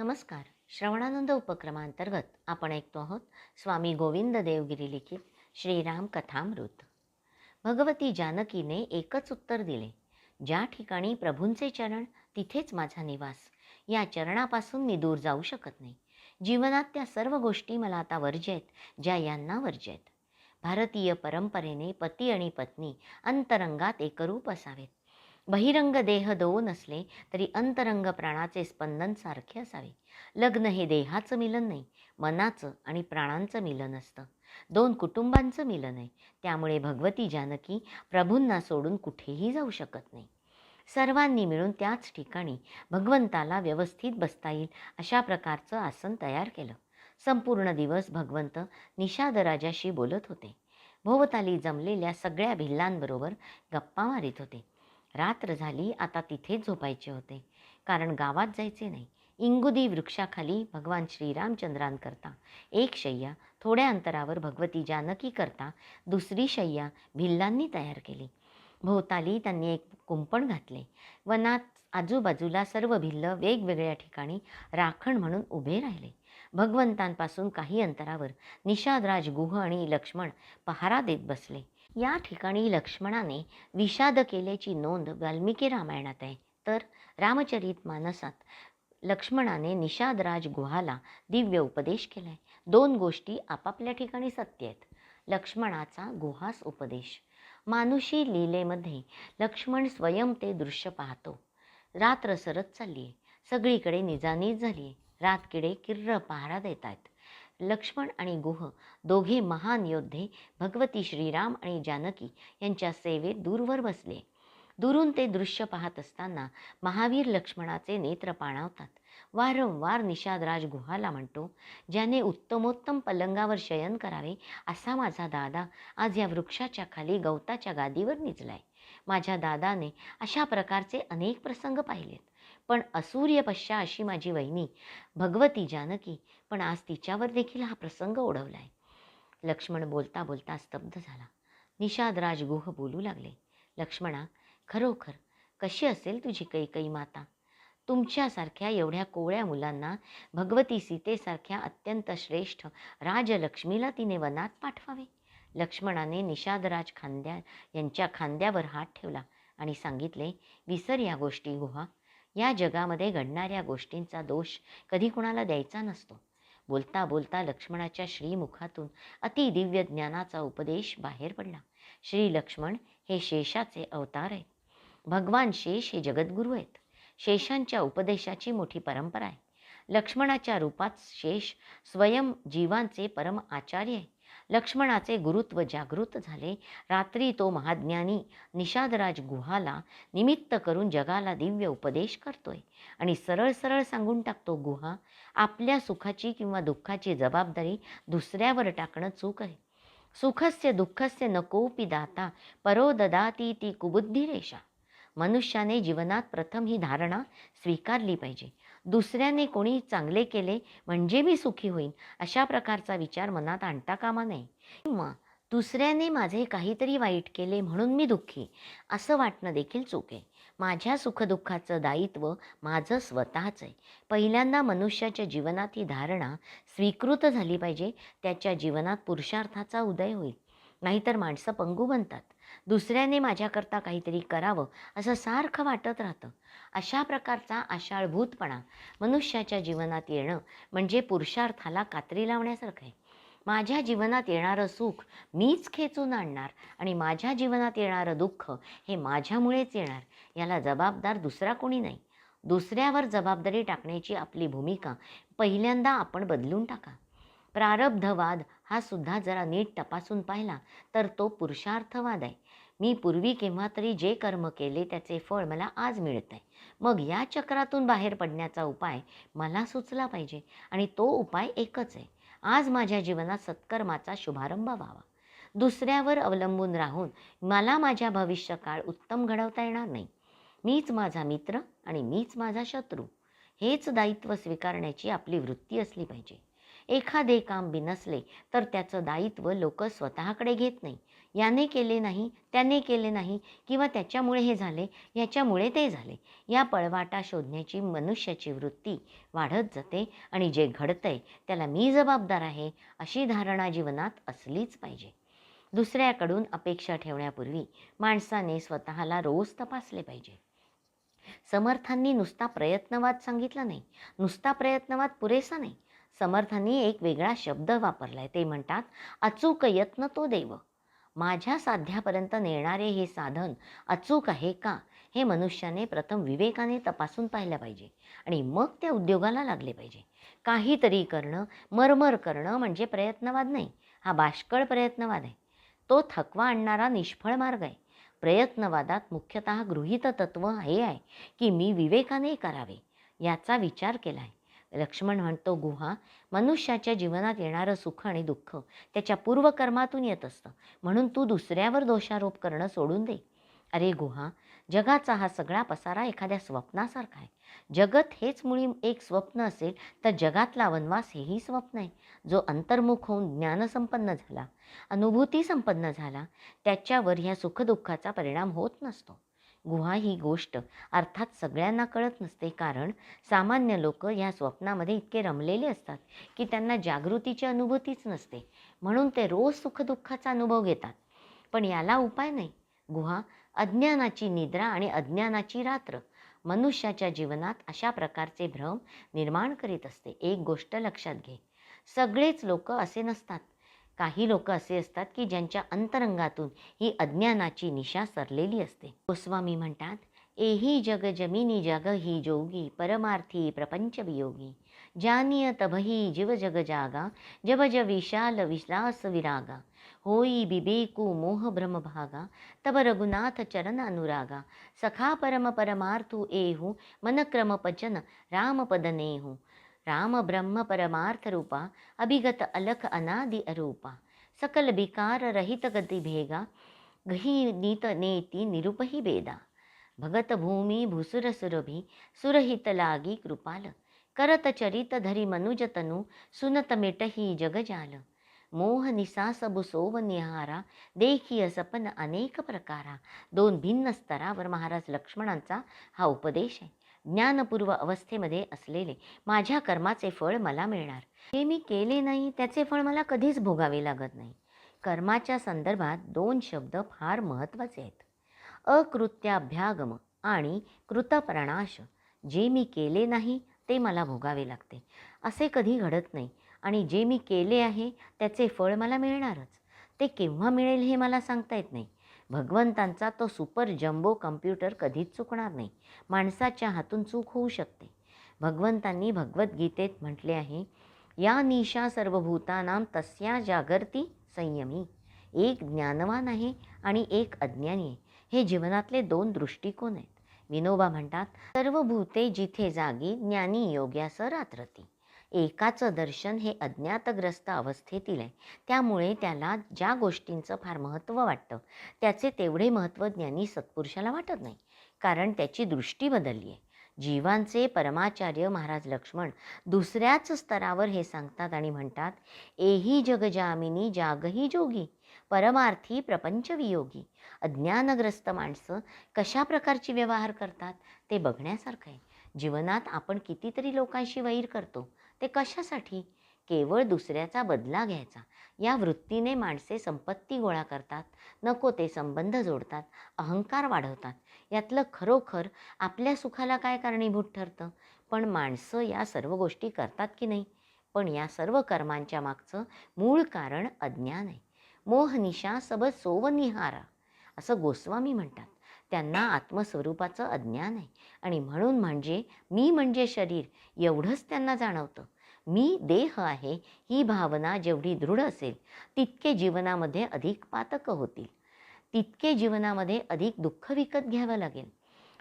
नमस्कार. श्रवणानंद उपक्रमांतर्गत आपण ऐकतो आहोत स्वामी गोविंद देवगिरी लिखित श्रीराम कथामृत. भगवती जानकीने एकच उत्तर दिले. ज्या ठिकाणी प्रभूंचे चरण तिथेच माझा निवास. या चरणापासून मी दूर जाऊ शकत नाही. जीवनात त्या सर्व गोष्टी मला आता वर्ज्य आहेत ज्या यांना वर्ज्य आहेत. भारतीय परंपरेने पती आणि पत्नी अंतरंगात एकरूप असावेत. बहिरंग देह दोन असले तरी अंतरंग प्राणाचे स्पंदन सारखे असावे. लग्न हे देहाचं मिलन नाही मनाचं आणि प्राणांचं मिलन असतं. दोन कुटुंबांचं मिलन आहे. त्यामुळे भगवती जानकी प्रभूंना सोडून कुठेही जाऊ शकत नाही. सर्वांनी मिळून त्याच ठिकाणी भगवंताला व्यवस्थित बसता येईल अशा प्रकारचं आसन तयार केलं. संपूर्ण दिवस भगवंत निषादराजाशी बोलत होते. भोवताली जमलेल्या सगळ्या भिल्लांबरोबर गप्पा मारित होते. रात्र झाली आता तिथेच झोपायचे होते. कारण गावात जायचे नाही. इंगुदी वृक्षाखाली भगवान श्रीरामचंद्रांकरता. एक शय्या थोड्या अंतरावर भगवती जानकी करता दुसरी शय्या भिल्लांनी तयार केली. भोवताली त्यांनी एक कुंपण घातले. वनात आजूबाजूला सर्व भिल्ल वेगवेगळ्या ठिकाणी राखण म्हणून उभे राहिले. भगवंतांपासून काही अंतरावर निषादराज गुह आणि लक्ष्मण पहारा देत बसले. या ठिकाणी लक्ष्मणाने विषाद केल्याची नोंद वाल्मिकी रामायणात आहे. तर रामचरित मानसात लक्ष्मणाने निषादराज गुहाला दिव्य उपदेश केलाय. दोन गोष्टी आपापल्या ठिकाणी सत्य आहेत. लक्ष्मणाचा गुहास उपदेश. मानुषी लीलेमध्ये लक्ष्मण स्वयं ते दृश्य पाहतो. रात्र सरत चालली आहे सगळीकडे निजानीज झाली आहे रातकिडे किर्र पहारा देत आहेत लक्ष्मण आणि गुह दोघे महान योद्धे भगवती श्रीराम आणि जानकी यांच्या सेवेत दूरवर बसले. दुरून ते दृश्य पाहत असताना महावीर लक्ष्मणाचे नेत्र पाणावतात. वारंवार निषादराज गुहाला म्हणतो ज्याने उत्तमोत्तम पलंगावर शयन करावे असा माझा दादा आज या वृक्षाच्या खाली गवताच्या गादीवर निजलाय. माझ्या दादाने अशा प्रकारचे अनेक प्रसंग पाहिलेत. पण असूर्य पश्या अशी माझी वहिनी भगवती जानकी पण आज तिच्यावर देखील हा प्रसंग ओढवलाय. लक्ष्मण बोलता बोलता स्तब्ध झाला. निषादराज गुह बोलू लागले. लक्ष्मणा खरोखर कशी असेल तुझी कैकई माता? तुमच्यासारख्या एवढ्या कोवळ्या मुलांना भगवती सीतेसारख्या अत्यंत श्रेष्ठ राजलक्ष्मीला तिने वनात पाठवावे? लक्ष्मणाने निषादराज खांद्या यांच्या खांद्यावर हात ठेवला आणि सांगितले विसर या गोष्टी गुहा. या जगामध्ये घडणाऱ्या गोष्टींचा दोष कधी कुणाला द्यायचा नसतो. बोलता बोलता लक्ष्मणाच्या श्रीमुखातून अतिदिव्य ज्ञानाचा उपदेश बाहेर पडला. श्री लक्ष्मण हे शेषाचे अवतार आहेत. भगवान शेष हे जगद्गुरू आहेत. शेषांच्या उपदेशाची मोठी परंपरा आहे. लक्ष्मणाच्या रूपात शेष स्वयं जीवांचे परम आचार्य आहे. लक्ष्मणाचे गुरुत्व जागृत झाले. रात्री तो महाज्ञानी निषादराज गुहाला निमित्त करून जगाला दिव्य उपदेश करतोय आणि सरळ सरळ सांगून टाकतो गुहा आपल्या सुखाची किंवा दुःखाची जबाबदारी दुसऱ्यावर टाकणं चूक आहे. सुखस्य दुःखस्य नकोपी दाता परो ददाती ती कुबुद्धी रेषा मनुष्याने जीवनात प्रथम ही धारणा स्वीकारली पाहिजे. दुसऱ्याने कोणी चांगले केले म्हणजे मी सुखी होईन अशा प्रकारचा विचार मनात आणता कामा नये. किंवा दुसऱ्याने माझे काहीतरी वाईट केले म्हणून मी दुःखी असं वाटणं देखील चूक आहे. माझ्या सुखदुःखाचं दायित्व माझं स्वतःच आहे. पहिल्यांदा मनुष्याच्या जीवनात ही धारणा स्वीकृत झाली पाहिजे त्याच्या जीवनात पुरुषार्थाचा उदय होईल. नाहीतर माणसं पंगू बनतात. दुसऱ्याने माझ्याकरता काहीतरी करावं असं सारखं वाटत राहतं. अशा प्रकारचा आशाळभूतपणा मनुष्याच्या जीवनात येणं म्हणजे पुरुषार्थाला कात्री लावण्यासारखं आहे. माझ्या जीवनात येणारं सुख मीच खेचून आणणार आणि माझ्या जीवनात येणारं दुःख हे माझ्यामुळेच येणार याला जबाबदार दुसरा कोणी नाही. दुसऱ्यावर जबाबदारी टाकण्याची आपली भूमिका पहिल्यांदा आपण बदलून टाका. प्रारब्धवाद हा सुद्धा जरा नीट तपासून पाहिला तर तो पुरुषार्थवाद आहे. मी पूर्वी केव्हा तरी जे कर्म केले त्याचे फळ मला आज मिळत आहे मग या चक्रातून बाहेर पडण्याचा उपाय मला सुचला पाहिजे आणि तो उपाय एकच आहे. आज माझ्या जीवनात सत्कर्माचा शुभारंभ व्हावा. दुसऱ्यावर अवलंबून राहून मला माझ्या भविष्यकाळ उत्तम घडवता येणार नाही. मीच माझा मित्र आणि मीच माझा शत्रू. हेच दायित्व स्वीकारण्याची आपली वृत्ती असली पाहिजे. एखादे काम बिनसले तर त्याचं दायित्व लोक स्वतःकडे घेत नाही. याने केले नाही त्याने केले नाही किंवा त्याच्यामुळे हे झाले याच्यामुळे ते झाले. या पळवाटा शोधण्याची मनुष्याची वृत्ती वाढत जाते आणि जे घडतंय त्याला मी जबाबदार आहे अशी धारणा जीवनात असलीच पाहिजे. दुसऱ्याकडून अपेक्षा ठेवण्यापूर्वी माणसाने स्वतःला रोज तपासले पाहिजे. समर्थांनी नुसता प्रयत्नवाद सांगितला नाही नुसता प्रयत्नवाद पुरेसा नाही. समर्थांनी एक वेगळा शब्द वापरलाय. ते म्हणतात अचूक यत्न तो देव. माझ्या साध्यापर्यंत नेणारे हे साधन अचूक आहे का? हे मनुष्याने प्रथम विवेकाने तपासून पाहिलं पाहिजे आणि मग त्या उद्योगाला लागले पाहिजे. काहीतरी करणं मरमर करणं म्हणजे प्रयत्नवाद नाही. हा बाष्कळ प्रयत्नवाद आहे. तो थकवा आणणारा निष्फळ मार्ग आहे. प्रयत्नवादात मुख्यतः गृहीत तत्व हे आहे की मी विवेकाने करावे. याचा विचार केला आहे लक्ष्मण म्हणतो गुहा मनुष्याच्या जीवनात येणारं सुख आणि दुःख त्याच्या पूर्वकर्मातून येत असतं. म्हणून तू दुसऱ्यावर दोषारोप करणं सोडून दे. अरे गुहा जगाचा हा सगळा पसारा एखाद्या स्वप्नासारखा आहे. जगत हेच मुळी एक स्वप्न असेल तर जगातला वनवास हेही स्वप्न आहे. जो अंतर्मुख होऊन ज्ञानसंपन्न झाला अनुभूती संपन्न झाला त्याच्यावर ह्या सुखदुःखाचा परिणाम होत नसतो. गुहा ही गोष्ट अर्थात सगळ्यांना कळत नसते कारण सामान्य लोक ह्या स्वप्नामध्ये इतके रमलेले असतात की त्यांना जागृतीची अनुभूतीच नसते. म्हणून ते रोज सुखदुःखाचा अनुभव घेतात. पण याला उपाय नाही. गुहा अज्ञानाची निद्रा आणि अज्ञानाची रात्र. मनुष्याच्या जीवनात अशा प्रकारचे भ्रम निर्माण करीत असते. एक गोष्ट लक्षात घे. सगळेच लोक असे नसतात. काही लोक असे असतात की ज्यांच्या अंतरंगातून ही अज्ञानाची निशा सरलेली असते. गोस्वामी म्हणतात एही जग जमिनी जग ही जोगी परमार्थी प्रपंच वियोगी. जानिय तभही जीव जग जागा जब ज विशाल विलास विरागा. होई बिबेकू मोह भ्रम भागा तब रघुनाथ चरण अनुरागा. सखा परम परमार्थु एहु मन क्रम पचन राम पद नेहू. राम ब्रह्म परमार्थ रूपा अभिगत अलख अनादि अरूपा सकल विकार रहित गती भेगा गही नीत नेती निरुपही बेदा भगत भूमी भुसुर सुरभी सुरहित लागी कृपाल करत चरित धरी मनुज तनु सुनत मिटही जगजाल मोह निसा सबु सोव निहारा देखीय सपन अनेक प्रकारा दोन भिन्न स्तरावर महाराज लक्ष्मणांचा हा उपदेश आहे ज्ञानपूर्व अवस्थेमध्ये असलेले माझ्या कर्माचे फळ मला मिळणार. हे मी केले नाही त्याचे फळ मला कधीच भोगावे लागत नाही. कर्माच्या संदर्भात दोन शब्द फार महत्त्वाचे आहेत. अकृत्याभ्यागम आणि कृतप्रणाश. जे मी केले नाही ते मला भोगावे लागते. असे कधी घडत नाही आणि जे मी केले आहे त्याचे फळ मला मिळणारच. ते केव्हा मिळेल हे मला सांगता येत नाही. भगवंतांचा तो सुपर जम्बो कम्प्युटर कधीच चुकणार नाही. माणसाच्या हातून चूक होऊ शकते. भगवंतांनी भगवद्गीतेत म्हटले आहे या निशा सर्वभूतानाम तस्या जागर्ती संयमी. एक ज्ञानवान आहे आणि एक अज्ञानी आहे. हे जीवनातले दोन दृष्टिकोन आहेत. विनोबा म्हणतात सर्व भूते जिथे जागी ज्ञानी योग्यास रात्रती. एकाचं दर्शन हे अज्ञातग्रस्त अवस्थेतील आहे. त्यामुळे त्याला ज्या गोष्टींचं फार महत्त्व वाटतं त्याचे तेवढे महत्त्व ज्ञानी सत्पुरुषाला वाटत नाही. कारण त्याची दृष्टी बदलली आहे. जीवांचे परमाचार्य महाराज लक्ष्मण दुसऱ्याच स्तरावर हे सांगतात आणि म्हणतात एही जगजामिनी जागही जोगी परमार्थी प्रपंचवियोगी. अज्ञानग्रस्त माणसं कशा प्रकारची व्यवहार करतात ते बघण्यासारखं आहे. जीवनात आपण कितीतरी लोकांशी वैर करतो ते कशासाठी? केवळ दुसऱ्याचा बदला घ्यायचा. या वृत्तीने माणसे संपत्ती गोळा करतात. नको ते संबंध जोडतात. अहंकार वाढवतात. यातलं खरोखर आपल्या सुखाला काय कारणीभूत ठरतं? पण माणसं या सर्व गोष्टी करतात की नाही? पण या सर्व कर्मांच्या मागचं मूळ कारण अज्ञान आहे. मोहनिशा सब सोवनिहारा असं गोस्वामी म्हणतात. त्यांना आत्मस्वरूपाचं अज्ञान आहे. आणि म्हणून म्हणजे मी म्हणजे शरीर एवढंच त्यांना जाणवतं. मी देह आहे ही भावना जेवढी दृढ असेल तितके जीवनामध्ये अधिक पातकं होतील. तितके जीवनामध्ये अधिक दुःख विकत घ्यावं लागेल.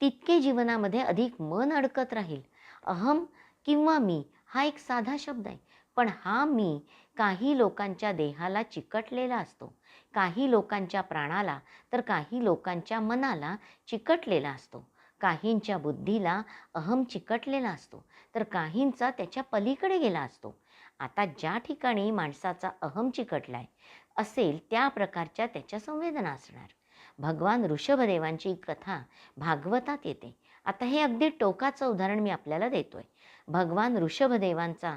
तितके जीवनामध्ये अधिक मन अडकत राहील. अहम किंवा मी हा एक साधा शब्द आहे पण हा मी काही लोकांच्या देहाला चिकटलेला असतो. काही लोकांच्या प्राणाला तर काही लोकांच्या मनाला चिकटलेला असतो. काहींच्या बुद्धीला अहम चिकटलेला असतो तर काहींचा त्याच्या पलीकडे गेला असतो. आता ज्या ठिकाणी माणसाचा अहम चिकटलाय असेल त्या प्रकारच्या त्याच्या संवेदना असणार. भगवान ऋषभदेवांची कथा भागवतात येते. आता हे अगदी टोकाचं उदाहरण मी आपल्याला देतोय. भगवान ऋषभदेवांचा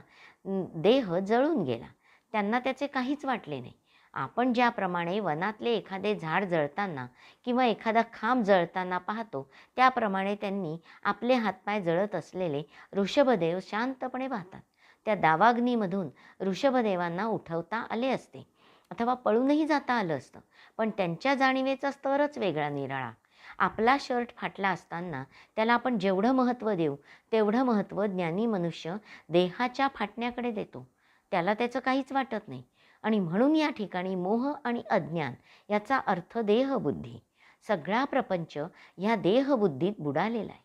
देह जळून गेला. त्यांना त्याचे काहीच वाटले नाही. आपण ज्याप्रमाणे वनातले एखादे झाड जळताना किंवा एखादा खांब जळताना पाहतो त्याप्रमाणे त्यांनी आपले हातपाय जळत असलेले ऋषभदेव शांतपणे पाहतात. त्या दावाग्नीमधून ऋषभदेवांना उठवता आले असते अथवा पळूनही जाता आलं असतं पण त्यांच्या जाणीवेचा स्तरच वेगळा निराळा. आपला शर्ट फाटला असताना त्याला आपण जेवढं महत्त्व देऊ तेवढं महत्त्व ज्ञानी मनुष्य देहाच्या फाटण्याकडे देतो. त्याला त्याचं काहीच वाटत नाही. आणि म्हणून या ठिकाणी मोह आणि अज्ञान याचा अर्थ देहबुद्धी. सगळा प्रपंच ह्या देहबुद्धीत बुडालेला आहे.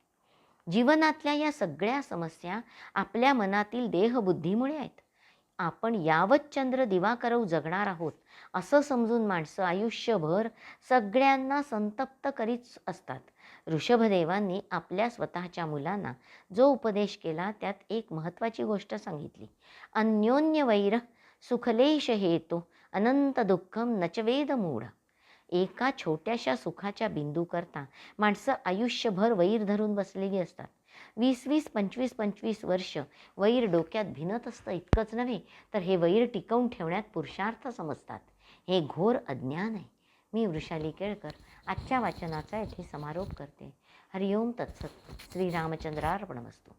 जीवनातल्या या सगळ्या समस्या आपल्या मनातील देहबुद्धीमुळे आहेत. आपण यावत चंद्र दिवाकरव जगणार आहोत असं समजून माणसं आयुष्यभर सगळ्यांना संतप्त करीत असतात. ऋषभदेवांनी आपल्या स्वतःच्या मुलांना जो उपदेश केला त्यात एक महत्त्वाची गोष्ट सांगितली. अन्योन्य वैर सुखलेश हेतो अनंत दुःखम नचवेद मूढ. एका छोट्याशा सुखाच्या बिंदूकरता माणसं आयुष्यभर वैर धरून बसलेली असतात. वीस वीस पंचवीस पंचवीस वर्ष वैर डोक्यात भिनत असतं इतकंच नव्हे तर हे वैर टिकवून ठेवण्यात पुरुषार्थ समजतात. हे घोर अज्ञान आहे. मी वृषाली केळकर आजच्या वाचनाचा येथे समारोप करते. हरिओम तत्सत. श्रीरामचंद्रार्पणमस्तू.